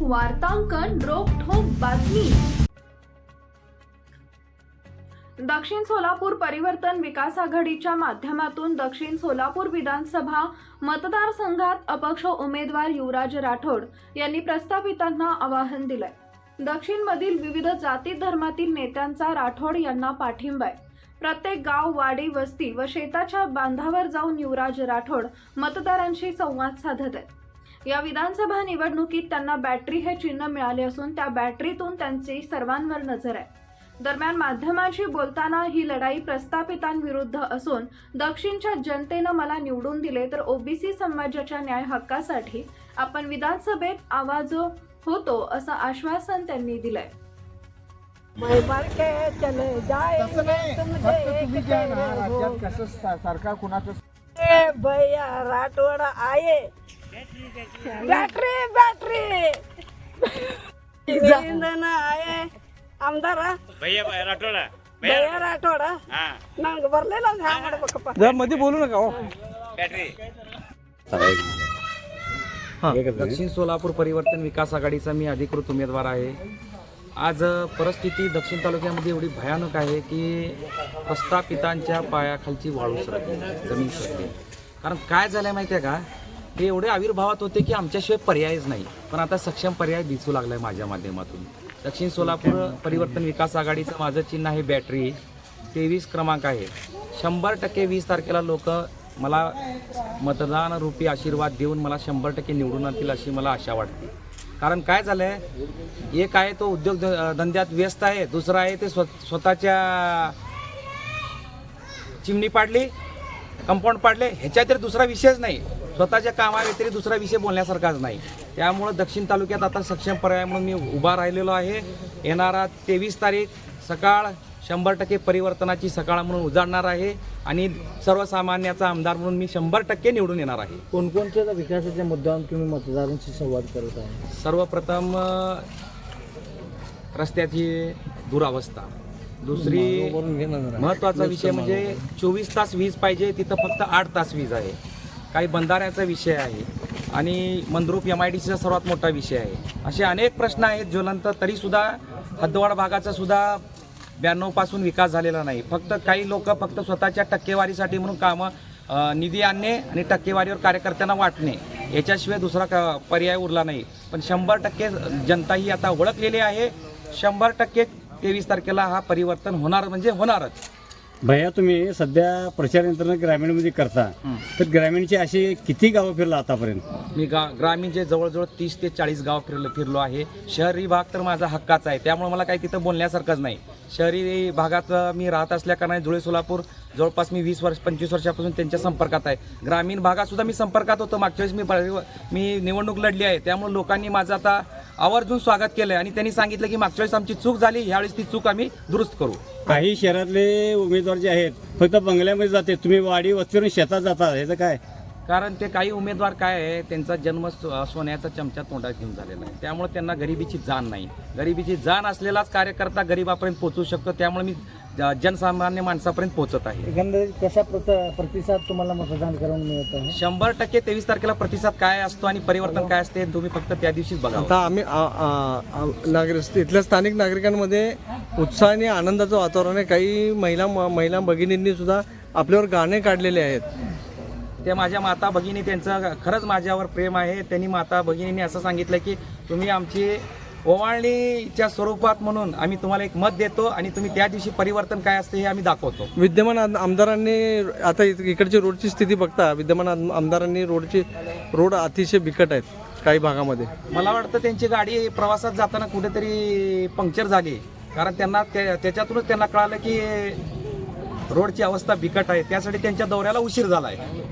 वार्तांकन रोखोक बातमी. दक्षिण सोलापूर परिवर्तन विकास आघाडीच्या माध्यमातून दक्षिण सोलापूर विधानसभा मतदारसंघात अपक्ष उमेदवार युवराज राठोड यांनी प्रस्थापितांना आवाहन दिलंय. दक्षिणमधील विविध जाती धर्मातील नेत्यांचा राठोड यांना पाठिंबा आहे. प्रत्येक गाव वाडी वस्ती व शेताच्या बांधावर जाऊन युवराज राठोड मतदारांशी संवाद साधत आहेत. या विधानसभा निवडणुकीत त्यांना बॅटरी हे चिन्ह मिळाले असून त्या बॅटरीतून त्यांची सर्वांवर नजर आहे. दरम्यान माध्यमांशी बोलताना ही लढाई प्रस्थापितांविरुद्ध असून दक्षिणच्या जनतेनं मला निवडून दिले तर ओबीसी समाजाच्या न्याय हक्कासाठी आपण विधानसभेत आवाज होतो असं आश्वासन त्यांनी दिलंय. आहे सरकार कुणाचं भैया राठोड आए. बॅटरी बॅटरी इंधन आए आमदार भैया राठोड भैया राठोड हा ನಂಗೆ ಬರ್ಲಿಲ್ಲ ಅಂದ್ರೆ ಹ್ಯಾಂಗ ಮಾಡ್ಬೇಕಪ್ಪ जरा मध्ये बोलू नका हो बॅटरी दक्षिण सोलापूर परिवर्तन विकास आघाडीचा मी अधिकृत उमेदवार आहे आज अ, परिस्थिती दक्षिण तालुक्यामध्ये एवढी भयानक आहे की प्रस्थापितांच्या पायाखालची वाळू सरकली जमीन सरकली कारण काय झालं माहिती आहे का ते एवढे आविर्भावात होते की आमच्याशिवाय पर्यायच नाही. पण आता सक्षम पर्याय दिसू लागलाय माझ्या माध्यमातून. दक्षिण सोलापूर परिवर्तन विकास आघाडीचं माझं चिन्ह आहे बॅटरी. तेवीस क्रमांक आहे. शंभर टक्के वीस तारखेला लोक मला मतदान रूपी आशीर्वाद देऊन मला शंभर टक्के निवडून आणतील अशी मला आशा वाटते. कारण काय झालं आहे एक आहे तो उद्योग धंद्यात व्यस्त आहे दुसरा आहे ते स्व स्वतःच्या चिमणी पाडली कंपाऊंड पाडले ह्याच्या तरी दुसरा विषयच नाही. स्वतःच्या कामाव्यतिरिक्त दुसरा विषय बोलण्यासारखाच नाही. त्यामुळं दक्षिण तालुक्यात आता सक्षम पर्याय म्हणून मी उभा राहिलेलो आहे. येणारा तेवीस तारीख सकाळ शंभर टक्के परिवर्तनाची सकाळ म्हणून उजाडणार आहे आणि सर्वसामान्याचा आमदार म्हणून मी शंभर टक्के निवडून येणार आहे. कोणकोणत्या विकासाच्या मुद्द्यावर तुम्ही मतदारांशी संवाद करत आहे? सर्वप्रथम रस्त्याची दुरावस्था. दुसरी महत्त्वाचा विषय म्हणजे चोवीस तास वीज पाहिजे तिथं फक्त आठ तास वीज आहे. काही बंधाऱ्याचा विषय आहे आणि मंद्रूप एम आय डी सीचा सर्वात मोठा विषय आहे. असे अनेक प्रश्न आहेत ज्वलंत तरीसुद्धा हद्दवाड भागाचा सुद्धा ब्याण्णवपासून विकास झालेला नाही. फक्त काही लोक फक्त स्वतःच्या टक्केवारीसाठी म्हणून कामं निधी आणणे आणि टक्केवारीवर कार्यकर्त्यांना वाटणे याच्याशिवाय दुसरा क पर्याय उरला नाही. पण शंभर टक्के जनता ही आता ओळखलेली आहे. शंभर टक्के तेवीस तारखेला हा परिवर्तन होणार म्हणजे होणारच. भैया तुम्ही सध्या प्रचार यंत्रणा ग्रामीणमध्ये करता. तर ग्रामीणची अशी किती गावं फिरला आतापर्यंत? मी गा ग्रामीणचे जवळजवळ तीस ते चाळीस गाव फिरलो फिरलो आहे. शहरी भाग तर माझा हक्काचा आहे. त्यामुळे मला काही तिथं बोलण्यासारखंच नाही. शहरी भागात मी राहत असल्याकारणाने जुळे सोलापूर जवळपास मी वीस वर्ष पंचवीस वर्षापासून त्यांच्या संपर्कात आहे. ग्रामीण भागात सुद्धा मी संपर्कात होतो. मागच्या वेळेस मी मी निवडणूक लढली आहे. त्यामुळे लोकांनी माझं आता आवर्जून स्वागत केलं आणि त्यांनी सांगितलं की मागच्या वेळेस आमची चूक झाली ह्यावेळेस ती चूक आम्ही दुरुस्त करू. काही शहरातले उमेदवार जे आहेत फक्त बंगल्यामध्ये जाते. तुम्ही वाडी वस्तीवरून शेतात जाता ह्याचं काय? कारण ते काही उमेदवार काय आहे त्यांचा जन्म सो- सोन्याचा चमचा तोंडात घेऊन झालेला आहे. त्यामुळे त्यांना गरिबीची जाण नाही. गरिबीची जाण असलेलाच कार्यकर्ता गरिबापर्यंत पोहोचू शकतो. त्यामुळे मी जनसामान्य माणसापर्यंत पोहोचत आहे. एकंदरीत कशा प्रत प्रतिसाद तुम्हाला मतदान करून मिळत आहे? शंभर टक्के तेवीस तारखेला प्रतिसाद काय असतो आणि परिवर्तन काय असते हे तुम्ही फक्त त्या दिवशीच बघा. आता आम्ही आ- आ- आ- नागरिक इथल्या स्थानिक नागरिकांमध्ये उत्साह आणि आनंदाचं वातावरण आहे. काही महिला महिला भगिनींनी सुद्धा आपल्यावर गाणे काढलेले आहेत. ते माझ्या माता भगिनी त्यांचं खरंच माझ्यावर प्रेम आहे. त्यांनी माता भगिनींनी असं सांगितलं की तुम्ही आमची ओवाळणीच्या स्वरूपात म्हणून आम्ही तुम्हाला एक मत देतो आणि तुम्ही त्या दिवशी परिवर्तन काय असते हे आम्ही दाखवतो. विद्यमान आम- आमदारांनी आता इकडची रोडची स्थिती बघता विद्यमान आम- आमदारांनी रोडची रोड अतिशय बिकट आहेत काही भागामध्ये. मला वाटतं त्यांची गाडी प्रवासात जाताना कुठेतरी पंक्चर झाली कारण त्यांना त्या- त्याच्यातूनच त्यांना कळालं की रोडची अवस्था बिकट आहे. त्यासाठी त्यांच्या दौऱ्याला उशीर झाला आहे